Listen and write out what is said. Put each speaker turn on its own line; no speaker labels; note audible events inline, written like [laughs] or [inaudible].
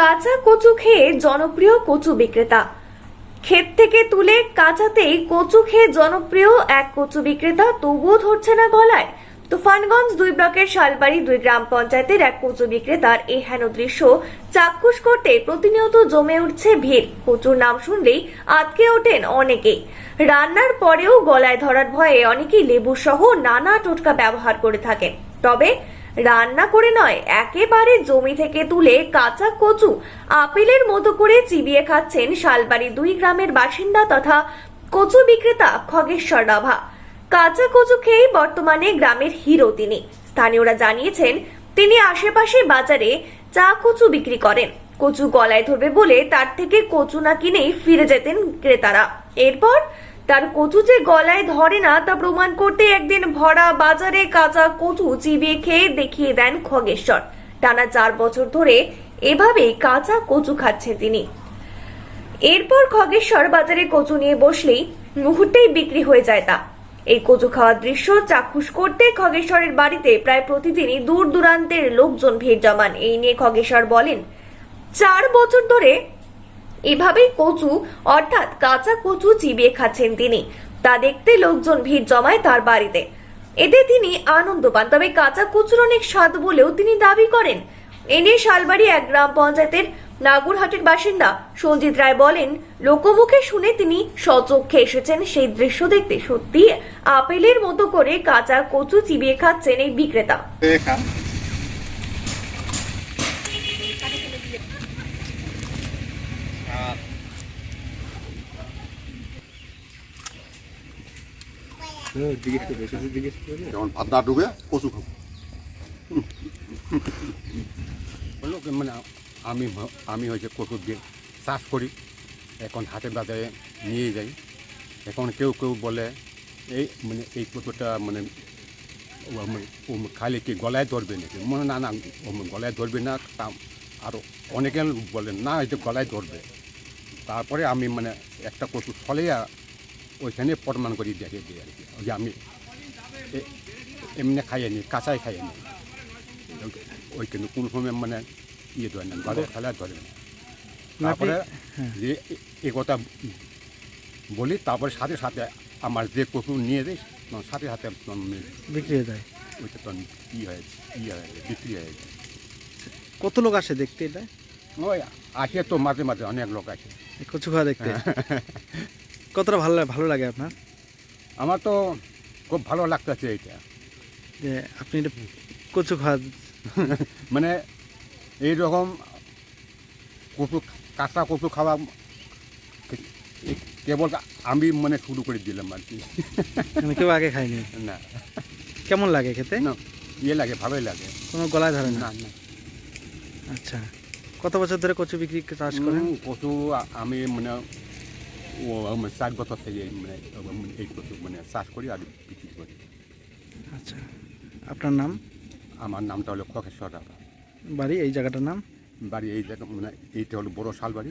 কাঁচা কচু খেয়ে জনপ্রিয় কচু বিক্রেতা। ক্ষেত থেকে তুলে কাঁচাতেই কচু খেয়ে জনপ্রিয় এক কচু বিক্রেতা তবুও ধরছে না গলায়। তুফানগঞ্জ দুই ব্লকের শালবাড়ি দুই গ্রাম পঞ্চায়েতের এক কচু বিক্রেতার এই হেন দৃশ্য চাক্ষুষ করতে প্রতিনিয়ত জমে উঠছে ভিড়। কচুর নাম শুনলেই আটকে ওঠেন অনেকেই। রান্নার পরেও গলায় ধরার ভয়ে অনেকেই লেবু সহ নানা টোটকা ব্যবহার করে থাকেন। তবে রান্না করে নয়, একেবারে জমি থেকে তুলে কাঁচা কচু, আপেলের মতো করে চিবিয়ে খাচ্ছেন শালবাড়ি দুই গ্রামের বাসিন্দা তথা কচু বিক্রেতা খগেশ্বর রাভা। কাঁচা কচু খেয়েই বর্তমানে গ্রামের হিরো তিনি। স্থানীয়রা জানিয়েছেন, তিনি আশেপাশে বাজারে চা কচু বিক্রি করেন। কচু গলায় ধরবে বলে তার থেকে কচু না কিনেই ফিরে যেতেন ক্রেতারা। এরপর তার কচু যে গলায় ধরে না তা প্রমাণ করতে একদিন ভরা বাজারে কাঁচা কচু চিবিয়ে খেয়ে দেখিয়ে দেন খগেশ্বর। টানা চার বছর ধরে এভাবেই কাঁচা কচু খাচ্ছেন তিনি। এরপর খগেশ্বর বাজারে কচু নিয়ে বসলেই মুহূর্তেই বিক্রি হয়ে যায় তা। এই কচু খাওয়ার দৃশ্য চাক্ষুষ করতে খগেশ্বরের বাড়িতে প্রায় প্রতিদিনই দূর দূরান্তের লোকজন ভিড় জমান। এই নিয়ে খগেশ্বর বলেন, চার বছর ধরে এভাবেই কচু, অর্থাৎ কাঁচা কচু চিবিয়ে খাচ্ছেন তিনি। তা দেখতে লোকজন ভিড় জমায় তার বাড়িতে। এতে তিনি আনন্দ পান, তবে কাঁচা কচুর অনেক স্বাদ বলেও তিনি দাবি করেন। এ নিয়ে শালবাড়ি এক গ্রাম পঞ্চায়েতের নাগুরহাটের বাসিন্দা সঞ্জিত রায় বলেন, লোকমুখে শুনে তিনি সচক্ষে এসেছেন। সেই দৃশ্য দেখতে সত্যি আপেলের মতো করে কাঁচা কচু চিবিয়ে খাচ্ছেন এই বিক্রেতা।
না ডুবে কচু
মানে আমি আমি হয়েছে কচু দিয়ে চাষ করি। এখন হাটে বাজারে নিয়ে যাই। এখন কেউ কেউ বলে, এই মানে এই কচুটা মানে মানে খালি কি গলায় ধরবে নাকি? মানে না না গলায় ধরবে না, তা আরও অনেকে বলেন না এটা গলায় ধরবে। তারপরে আমি মানে একটা কচু ফলেয়া ওইখানে প্রমাণ করি দেখে দিই আর কি যে আমি এ- এমনি খাইয়ে নি কাঁচাই খাইয়ে নি। ওই কিন্তু কোন সময় মানে ইয়ে ধরে না গলায় ফেলা ধরে না। তারপরে যে এ- কথা বলি তারপরে সাথে সাথে আমার যে কচু নিয়ে দিস সাথে সাথে
বিক্রি হয়ে যায়।
ওইটা তো ই হয়ে ই হয়ে যায়, বিক্রি হয়ে যায়।
কত লোক আসে দেখতে এটা?
ওই আসে তো মাঝে মাঝে অনেক লোক আসে।
কচু খাওয়া দেখতে। [laughs] কতটা ভালো লাগে ভালো লাগে আপনার?
আমার তো খুব ভালো লাগতেছে এইটা।
যে আপনি এটা কচু খাওয়া [laughs]
মানে এইরকম কচু কাঁচা কচু খাওয়া কেবল আমি মানে শুরু করে দিলাম আর কি।
মানে কেউ আগে খায়নি? [laughs]
না।
কেমন লাগে খেতে?
না ইয়ে লাগে ভালোই লাগে।
কোনো গলায় ধরে না। আচ্ছা। কত বছর ধরে কচু বিক্রি চাষ করেন?
কচু আমি মানে ও চার বছর থেকে মানে এই কচু মানে চাষ করি আর বিক্রি করি।
আচ্ছা আপনার নাম?
আমার নামটা হলো খকেশ্বর রাভা।
বাড়ি এই জায়গাটার নাম?
বাড়ি এই জায়গা মানে এইটা হলো বড় শাল বাড়ি